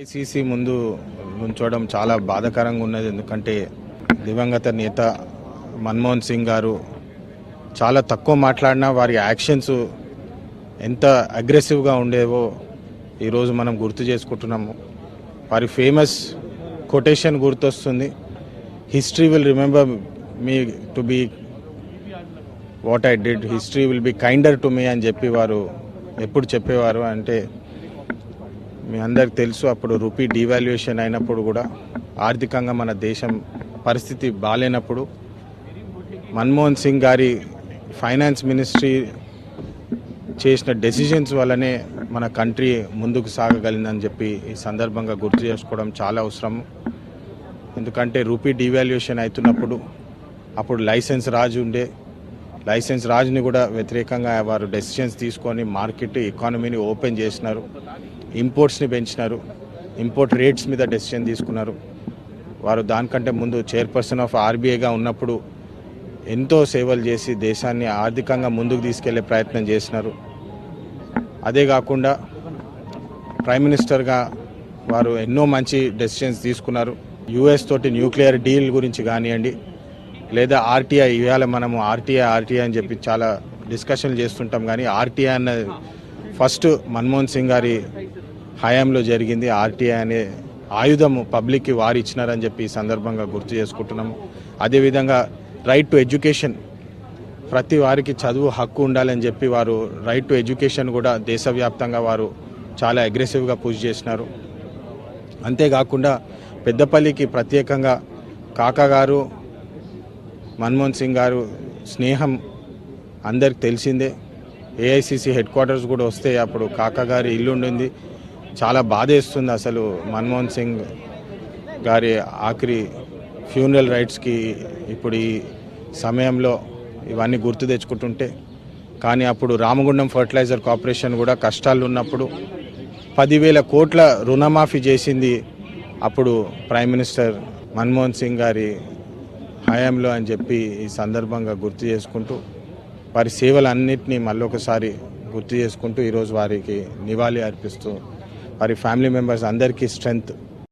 ICC ముందు ఉంచడం చాలా బాధాకరంగా ఉన్నది. ఎందుకంటే దివంగత నేత మన్మోహన్ సింగ్ గారు చాలా తక్కువ మాట్లాడినా వారి యాక్షన్స్ ఎంత అగ్రెసివ్గా ఉండేవో ఈరోజు మనం గుర్తు చేసుకుంటున్నాము. వారి ఫేమస్ కొటేషన్ గుర్తొస్తుంది. History will remember me to be what I did. History will be kinder to me అని చెప్పి వారు ఎప్పుడు చెప్పేవారు అంటే మీ అందరికి తెలుసు అప్పుడు రూపీ డివాల్యుయేషన్ అయినప్పుడు కూడా ఆర్థికంగా మన దేశం పరిస్థితి బాగాలేనప్పుడు మన్మోహన్ సింగ్ గారి ఫైనాన్స్ మినిస్ట్రీ చేసిన డెసిషన్స్ వల్లనే మన కంట్రీ ముందుకు సాగగలిందని చెప్పి ఈ సందర్భంగా గుర్తు చేసుకోవడం చాలా అవసరం. ఎందుకంటే రూపీ డివాల్యుయేషన్ అవుతున్నప్పుడు అప్పుడు లైసెన్స్ రాజు ఉండే. లైసెన్స్ రాజుని కూడా వ్యతిరేకంగా వారు డెసిషన్స్ తీసుకొని మార్కెట్ ఎకానమీని ఓపెన్ చేసినారు. ఇంపోర్ట్స్ని పెంచినారు ఇంపోర్ట్ రేట్స్ మీద డెసిషన్ తీసుకున్నారు. వారు దానికంటే ముందు చైర్పర్సన్ ఆఫ్ ఆర్బీఐగా ఉన్నప్పుడు ఎంతో సేవలు చేసి దేశాన్ని ఆర్థికంగా ముందుకు తీసుకెళ్ళే ప్రయత్నం చేసినారు. అదే కాకుండా ప్రైమ్ మినిస్టర్గా వారు ఎన్నో మంచి డెసిషన్స్ తీసుకున్నారు. యుఎస్ తోటి న్యూక్లియర్ డీల్ గురించి కానివ్వండి లేదా ఆర్టీఐ ఇవాళ మనము ఆర్టీఐ ఆర్టీఐ అని చెప్పి చాలా డిస్కషన్లు చేస్తుంటాం కానీ ఆర్టీఐ అన్న ఫస్ట్ మన్మోహన్ సింగ్ గారి హయాంలో జరిగింది. ఆర్టీఐ అనే ఆయుధం పబ్లిక్కి వారు ఇచ్చినారని చెప్పి ఈ సందర్భంగా గుర్తు చేసుకుంటున్నాము. అదేవిధంగా రైట్ టు ఎడ్యుకేషన్ ప్రతి వారికి చదువు హక్కు ఉండాలని చెప్పి వారు రైట్ టు ఎడ్యుకేషన్ కూడా దేశవ్యాప్తంగా వారు చాలా అగ్రెసివ్గా పూజ చేసినారు. అంతేకాకుండా పెద్దపల్లికి ప్రత్యేకంగా కాకా గారు మన్మోహన్ సింగ్ గారు స్నేహం అందరికి తెలిసిందే. ఏఐసిసి హెడ్ క్వార్టర్స్ కూడా వస్తే అప్పుడు కాకా గారి ఇల్లు ఉండింది. చాలా బాధేస్తుంది అసలు మన్మోహన్ సింగ్ గారి ఆఖరి ఫ్యూనరల్ రైట్స్కి ఇప్పుడు ఈ సమయంలో ఇవన్నీ గుర్తు తెచ్చుకుంటుంటే కానీ అప్పుడు రామగుండం ఫర్టిలైజర్ కార్పొరేషన్ కూడా కష్టాలు ఉన్నప్పుడు పదివేల కోట్ల రుణమాఫీ చేసింది అప్పుడు ప్రైమ్ మినిస్టర్ మన్మోహన్ సింగ్ గారి హయాంలో అని చెప్పి ఈ సందర్భంగా గుర్తు చేసుకుంటూ వారి సేవలన్నింటినీ మళ్ళొకసారి గుర్తు చేసుకుంటూ ఈరోజు వారికి నివాళి అర్పిస్తూ వారి ఫ్యామిలీ మెంబర్స్ అందరికీ స్ట్రెంగ్త్